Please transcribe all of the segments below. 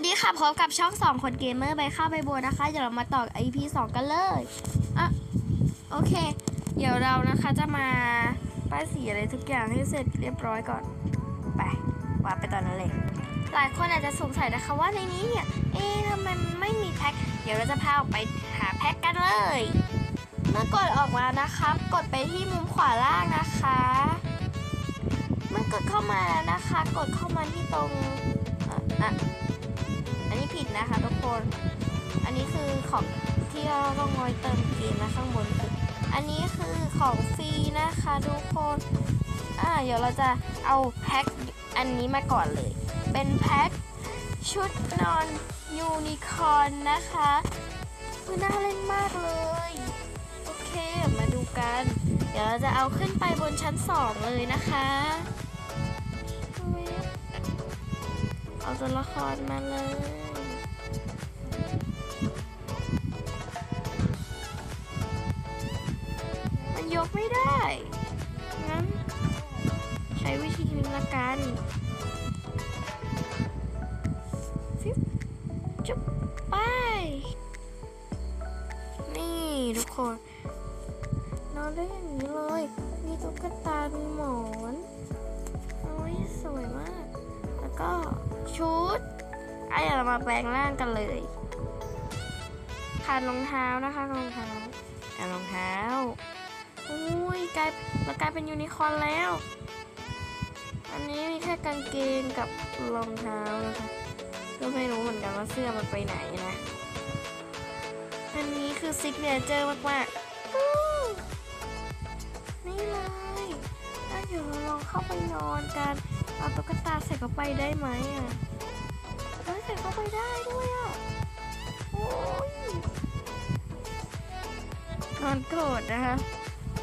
วัสดีค่ะพบกับช่องสองคนเกมเมอร์ใบข้าวใบบัวนะคะ เดี๋ยวเรามาต่อ EP 2กันเลยอะโอเค เดี๋ยวเรานะคะจะมาป้ายสีอะไรทุกอย่างให้เสร็จเรียบร้อยก่อน ไปว่าไปตอนนั้นเลย หลายคนอาจจะสงสัยนะคะว่าในนี้เนี่ย เอ๊ะทำไมมันไม่มีแพ็ค เดี๋ยวเราจะพาออกไปหาแพ็คกันเลย เมื่อกดออกมานะครับ กดไปที่มุมขวาล่างนะคะ เมื่อกดเข้ามาแล้วนะคะ กดเข้ามาที่ตรงอะ ของที่เราต้องงอยเติมเกมนะข้างบน อันนี้คือของฟรีนะคะทุกคนอ่าเดี๋ยวเราจะเอาแพ็คอันนี้มาก่อนเลย เป็นแพ็คชุดนอนยูนิคอนนะคะมันน่าเล่นมากเลย โอเค มาดูกัน เดี๋ยวเราจะเอาขึ้นไปบนชั้นสองเลยนะคะเอาตัวละครมาเลย งั้น ใช้วิธีนี้ละกันฟิบจุบไป นี่ทุกคน นอนได้อย่างนี้เลย มีตุ๊กตา มีหมอนโอ้ยสวยมาก แล้วก็ชุดไอ้เดี๋ยวเรามาแปลงร่างกันเลยขาดรองเท้านะคะรองเท้าขาดรองเท้า อุ้ยกลายเรากลายเป็นยูนิคอร์นแล้ว อันนี้มีแค่กางเกงกับรองเท้านะคะก็ไม่รู้เหมือนกันว่าเสื้อมันไปไหนนะ อันนี้คือซิกเนเจอร์มากๆอู้นี่เลยอะเดี๋ยวเราลองเข้าไปนอนกัน เอาตุ๊กตาใส่เข้าไปได้ไหมอะเฮ้ยใส่เข้าไปได้ด้วยอะโอ้ยนอนโกรธนะคะ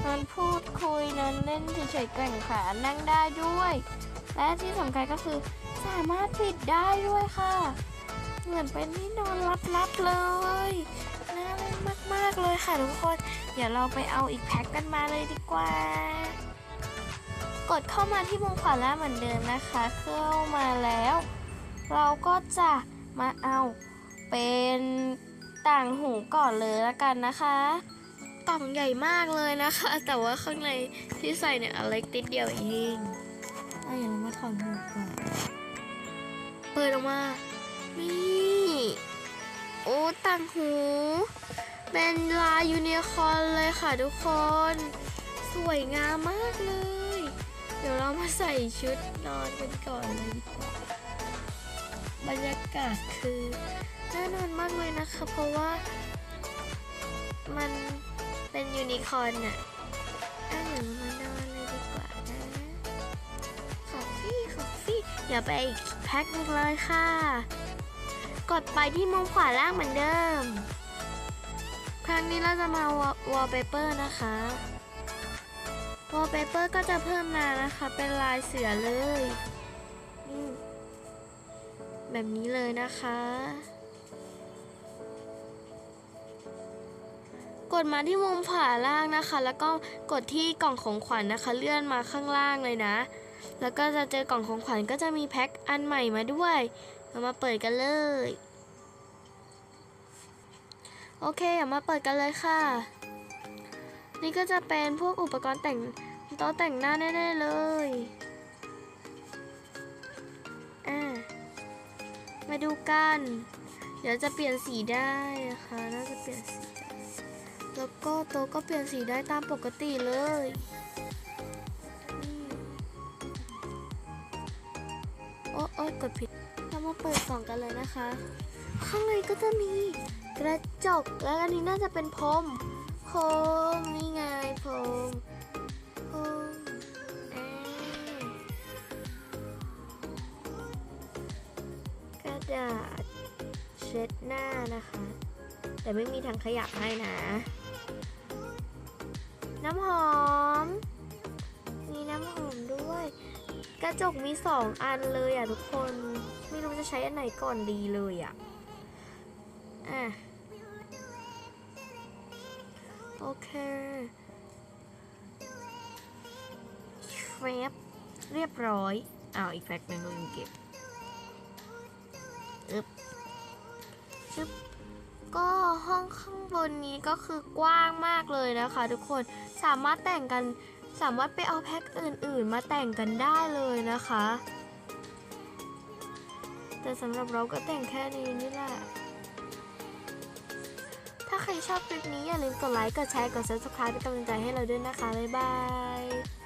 นอนพูดคุยนอนเล่นเฉยๆแกว่งขานั่งได้ด้วย และที่สำคัญก็คือสามารถปิดได้ด้วยค่ะ เหมือนเป็นที่นอนลับๆเลยน่าเล่นมากๆเลยค่ะทุกคนเดี๋ยวเราไปเอาอีกแพ็คกันมาเลยดีกว่า กดเข้ามาที่มุมขวาล่างเหมือนเดิมนะคะ เข้ามาแล้ว เราก็จะมาเอาเป็นต่างหูก่อนเลยละกันนะคะ กล่องใหญ่มากเลยนะคะ แต่ว่าข้างในที่ใส่เนี่ยอันเล็กติดเดียวเองอะเดี๋ยวเรามาถอดหูก่อนเปิดออกมา นี่ โอ้ต่างหู เป็นลายยูนิคอร์นเลยค่ะทุกคน สวยงามมากเลย เดี๋ยวเรามาใส่ชุดนอนกันก่อนเลยดีกว่า บรรยากาศคือน่านอนมากเลยนะคะ เพราะว่ามัน เป็นยูนิคอร์นอะอะเดี๋ยวเรามานอนเลยดีกว่านะขอบฟี่ขอบฟี่อย่าไปอีกแพ็คนึงเลยค่ะ กดไปที่มุมขวาล่างเหมือนเดิม ครั้งนี้เราจะมาวอลเปเปอร์นะคะวอลเปเปอร์ก็จะเพิ่มมานะคะ เป็นลายเสือเลย แบบนี้เลยนะคะ กดมาที่มุมขวาล่างนะคะ แล้วก็กดที่กล่องของขวัญนะคะ เลื่อนมาข้างล่างเลยนะ แล้วก็จะเจอกล่องของขวัญก็จะมีแพ็คอันใหม่มาด้วย เรามาเปิดกันเลย โอเคอามาเปิดกันเลยค่ะ นี่ก็จะเป็นพวกอุปกรณ์แต่งโต๊ะแต่งหน้าแน่ๆเลยอ่ามาดูกัน เดี๋ยวจะเปลี่ยนสีได้นะคะ น่าจะเปลี่ยนสี แล้วก็โต๊ะก็เปลี่ยนสีได้ตามปกติเลยโอ้โอ้ยกดผิดเรามาเปิดกล่องกันเลยนะคะ ข้างในก็จะมีกระจก แล้วอันนี้น่าจะเป็นพรมพรมนี่ไงพรมพรมกระดาษเช็ดหน้านะคะ แต่ไม่มีทางขยับให้นะ น้ำหอม มีน้ำหอมด้วย กระจกมีสองอันเลยอะทุกคน ไม่รู้จะใช้อันไหนก่อนดีเลยอะ อะ โอเคเฟบเรียบร้อย อ้าว อีกแฟกหนึ่งลืมเก็บ อึบชึบ ก็ห้องข้างบนนี้ก็คือกว้างมากเลยนะคะ ทุกคนสามารถแต่งกันสามารถไปเอาแพ็คอื่นๆ มาแต่งกันได้เลยนะคะ แต่สำหรับเราก็แต่งแค่นี้นี่แหละถ้าใครชอบคลิปนี้อย่าลืมกดไลค์กดแชร์กด subscribe เป็นกำลังใจให้เราด้วยนะคะ บ๊ายบาย